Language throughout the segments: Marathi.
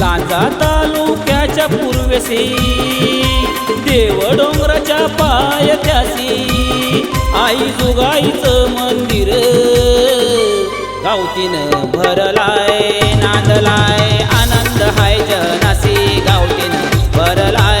लांजा तालुक्याच्या पूर्वेसी देव डोंगराच्या पायथ्यासी आई जुगाईच मंदिर. गावतीन भरलाय नांदलाय आनंद हाय जनासी. गावतीन भरलाय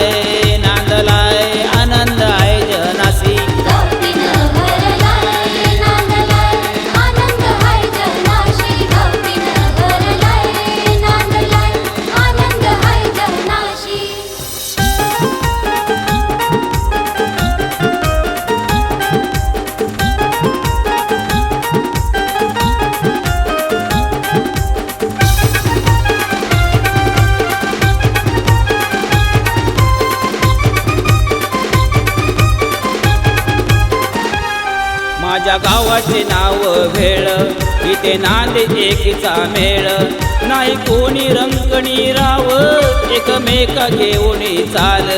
माझ्या गावाचे नाव भेळ. इथे नांदे एकीचा मेळ. नाही कोणी रंकणी राव एकमेका घेऊन चाल.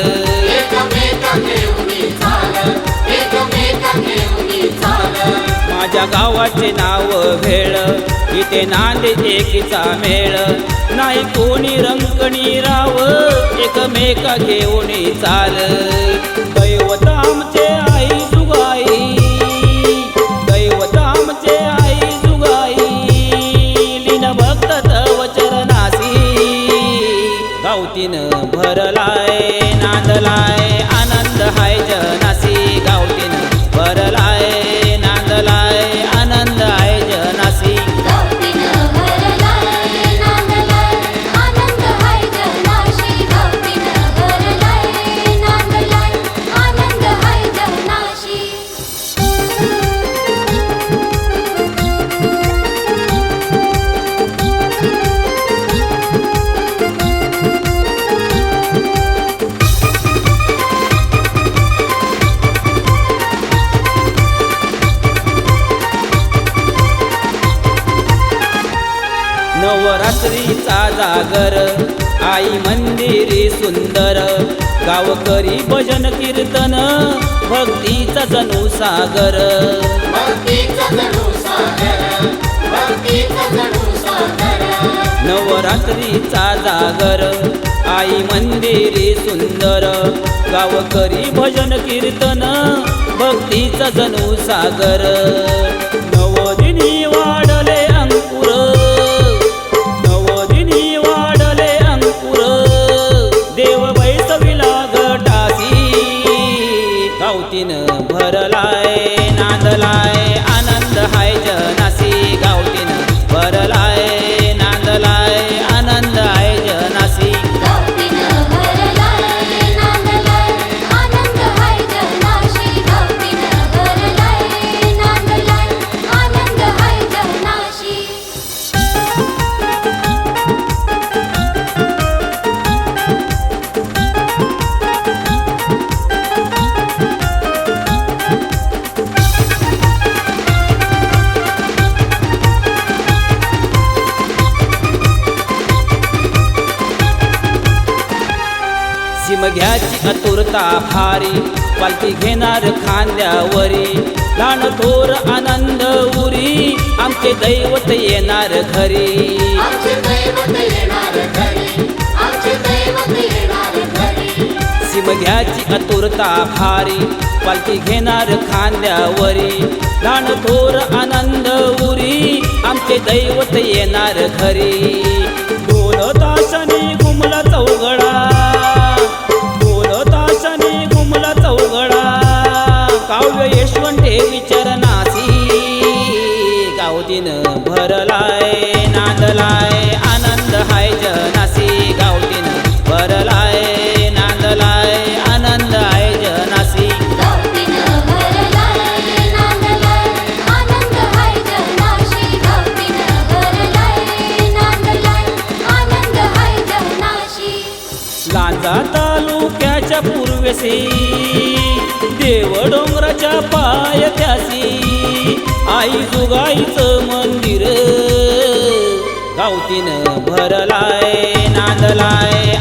माझ्या गावाचे नाव भेळ. इथे नांदे एकीचा मेळ. नाही कोणी रंकणी राव एकमेका घेऊन चाल. दैवत आमचे आई भरलाय नांदलाय आनंद हाय जनासी गावतीनं नवरात्रीचा जागर. आई मंदिरी सुंदर. गावकरी भजन कीर्तन. भक्तीचा जणू सागर. नवरात्रीचा जागर. आई मंदिरी सुंदर. गावकरी भजन कीर्तन. भक्तीचा जणू सागर. नवदिनी सिमघ्याची आतुरता भारी. पालखी घेणार खांद्यावरी. लहान थोर आनंद उरी. आमचे दैवत येणार घरी. आमचे दैवत येणार घरी. आमचे दैवत येणार घरी. सिमघ्याची आतुरता भारी. पालखी घेणार खांद्यावरी. लहान थोर आनंद उरी. आमचे दैवत येणार घरी. दोन तासांनी घुमला चौघडा यशवंटे यशवंते विचरणासी गावतीन भरलाय नांदलाय पूर्वेसी देव डोंगराच्या पायथ्यासी आई जुगाईचं मंदिर. गावतीनं भरलाय नांदलाय